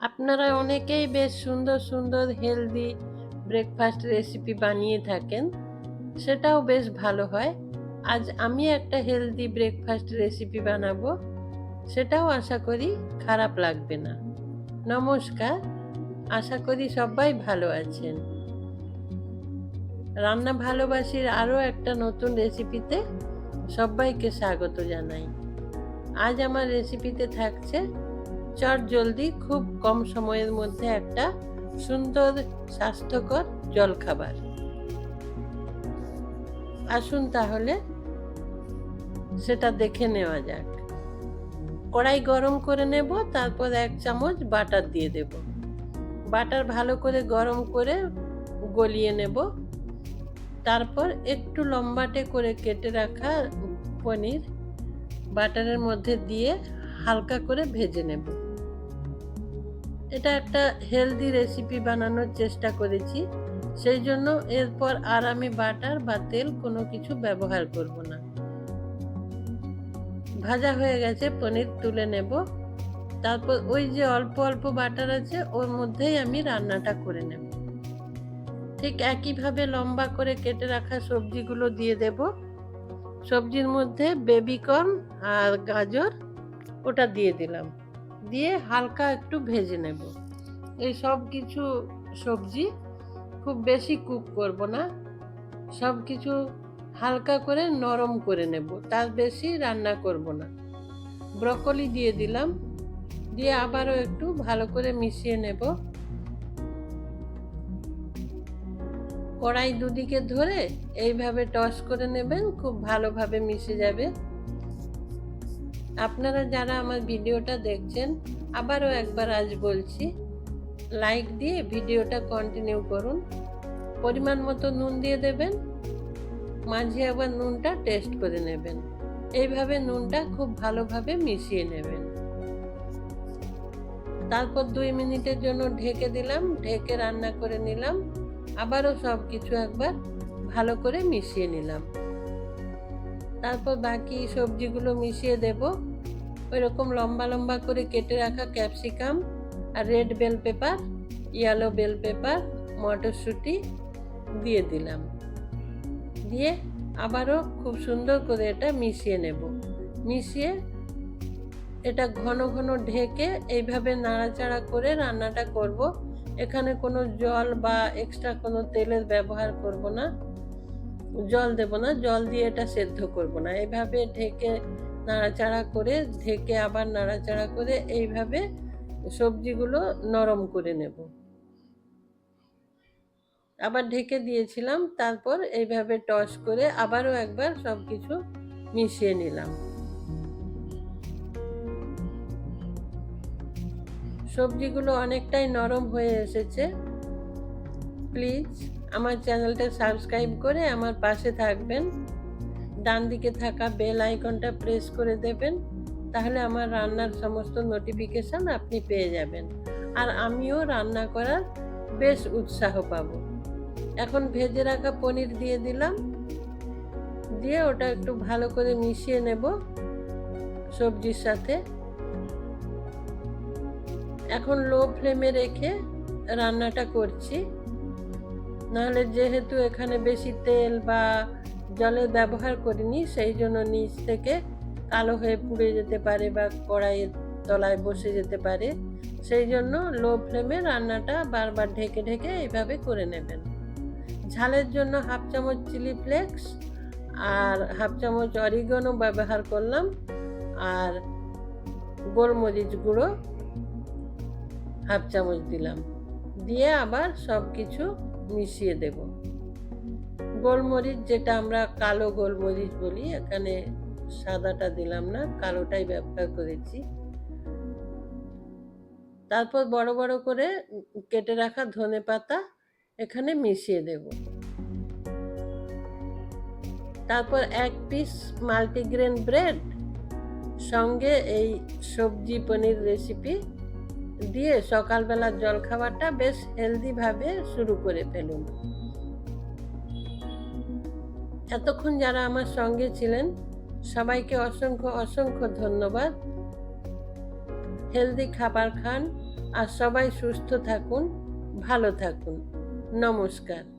আপনারা অনেকেই বেশ সুন্দর সুন্দর হেলদি ব্রেকফাস্ট রেসিপি বানিয়ে থাকেন, সেটাও বেশ ভালো হয়। আজ আমি একটা হেলদি ব্রেকফাস্ট রেসিপি বানাবো, সেটাও আশা করি খারাপ লাগবে না। নমস্কার, আশা করি সবাই ভালো আছেন। রান্না ভালোবাসির আরও একটা নতুন রেসিপিতে সবাইকে স্বাগত জানাই। আজ আমার রেসিপিতে থাকছে চট জলদি খুব কম সময়ের মধ্যে একটা সুন্দর স্বাস্থ্যকর জলখাবার। আসুন তাহলে সেটা দেখে নেওয়া যাক। কড়াই গরম করে নেব, তারপর এক চামচ বাটার দিয়ে দেব। বাটার ভালো করে গরম করে গলিয়ে নেব। তারপর একটু লম্বাটে করে কেটে রাখা পনির বাটারের মধ্যে দিয়ে হালকা করে ভেজে নেব। এটা একটা হেলদি রেসিপি বানানোর চেষ্টা করেছি। সেই জন্য এরপর আর আমি বাটার বা তেল কোনো কিছু ব্যবহার করব না। ভাজা হয়ে গেছে, পনির তুলে নেব। তারপর ওই যে অল্প অল্প বাটার আছে, ওর মধ্যেই আমি রান্নাটা করে নেব। ঠিক একইভাবে লম্বা করে কেটে রাখা সবজিগুলো দিয়ে দেব। সবজির মধ্যে বেবিকর্ন আর গাজর ওটা দিয়ে দিলাম। দিয়ে হালকা একটু ভেজে নেব। এই সব কিছু সবজি খুব বেশি কুক করব না। সব কিছু হালকা করে নরম করে নেব, তার বেশি রান্না করব না। ব্রকলি দিয়ে দিলাম, দিয়ে আবারও একটু ভালো করে মিশিয়ে নেব। কড়াই দুদিকে ধরে এইভাবে টস করে নেবেন, খুব ভালোভাবে মিশে যাবে। আপনারা যারা আমার ভিডিওটা দেখছেন, আবারও একবার আজ বলছি লাইক দিয়ে ভিডিওটা কন্টিনিউ করুন। পরিমাণ মতো নুন দিয়ে দেবেন, মাঝে আবার নুনটা টেস্ট করে নেবেন। এইভাবে নুনটা খুব ভালোভাবে মিশিয়ে নেবেন। তারপর দুই মিনিটের জন্য ঢেকে দিলাম, ঢেকে রান্না করে নিলাম। আবারও সব কিছু একবার ভালো করে মিশিয়ে নিলাম। তারপর বাকি সবজিগুলো মিশিয়ে দেব। ওই রকম লম্বা লম্বা করে কেটে রাখা ক্যাপসিকাম আর red bell pepper, yellow bell pepper, মটরশুঁটি দিয়ে দিলাম। দিয়ে আবারও খুব সুন্দর করে এটা মিশিয়ে নেব। মিশিয়ে এটা ঘন ঘন ঢেকে এইভাবে নাড়াচাড়া করে রান্নাটা করব। এখানে কোনো জল বা এক্সট্রা কোনো তেলের ব্যবহার করব না। জল দেব না, জল দিয়ে এটা সেদ্ধ করব না। এইভাবে ঢেকে নাড়াচাড়া করে, ঢেকে আবার নাড়াচাড়া করে এইভাবে সবজিগুলো নরম করে নেব। আবার ঢেকে দিয়েছিলাম, তারপর এইভাবে টস করে আবারও একবার সব কিছু মিশিয়ে নিলাম। সবজিগুলো অনেকটাই নরম হয়ে এসেছে। প্লিজ। আমার চ্যানেলটা সাবস্ক্রাইব করে আমার পাশে থাকবেন। ডান দিকে থাকা বেল আইকনটা প্রেস করে দেবেন, তাহলে আমার রান্নার সমস্ত নোটিফিকেশান আপনি পেয়ে যাবেন। আর আমিও রান্না করার বেশ উৎসাহ পাব। এখন ভেজে রাখা পনির দিয়ে দিলাম। দিয়ে ওটা একটু ভালো করে মিশিয়ে নেব সবজির সাথে। এখন লো ফ্লেমে রেখে রান্নাটা করছি। নাহলে যেহেতু এখানে বেশি তেল বা জলের ব্যবহার করিনি, সেই জন্য নিচ থেকে কালো হয়ে পুড়ে যেতে পারে বা কড়াইয়ের তলায় বসে যেতে পারে। সেই জন্য লো ফ্লেমে রান্নাটা বারবার ঢেকে ঢেকে এইভাবে করে নেবেন। ঝালের জন্য হাফ চামচ চিলি ফ্লেক্স আর হাফ চামচ অরিগনও ব্যবহার করলাম আর গোলমরিচ গুঁড়ো হাফ চামচ দিলাম। দিয়ে আবার সব কিছু মিশিয়ে দেব। গোলমরিচ যেটা আমরা কালো গোলমরিচ বলি, এখানে সাদাটা দিলাম না, কালোটাই ব্যবহার করেছি। তারপর বড় বড় করে কেটে রাখা ধনে পাতা এখানে মিশিয়ে দেব। তারপর এক পিস মাল্টিগ্রেন ব্রেড, সঙ্গে এই সবজি পনির রেসিপি দিয়ে সকালবেলার জলখাবারটা বেশ হেলদিভাবে শুরু করে ফেলুন। এতক্ষণ যারা আমার সঙ্গে ছিলেন, সবাইকে অসংখ্য অসংখ্য ধন্যবাদ। হেলদি খাবার খান আর সবাই সুস্থ থাকুন, ভালো থাকুন। নমস্কার।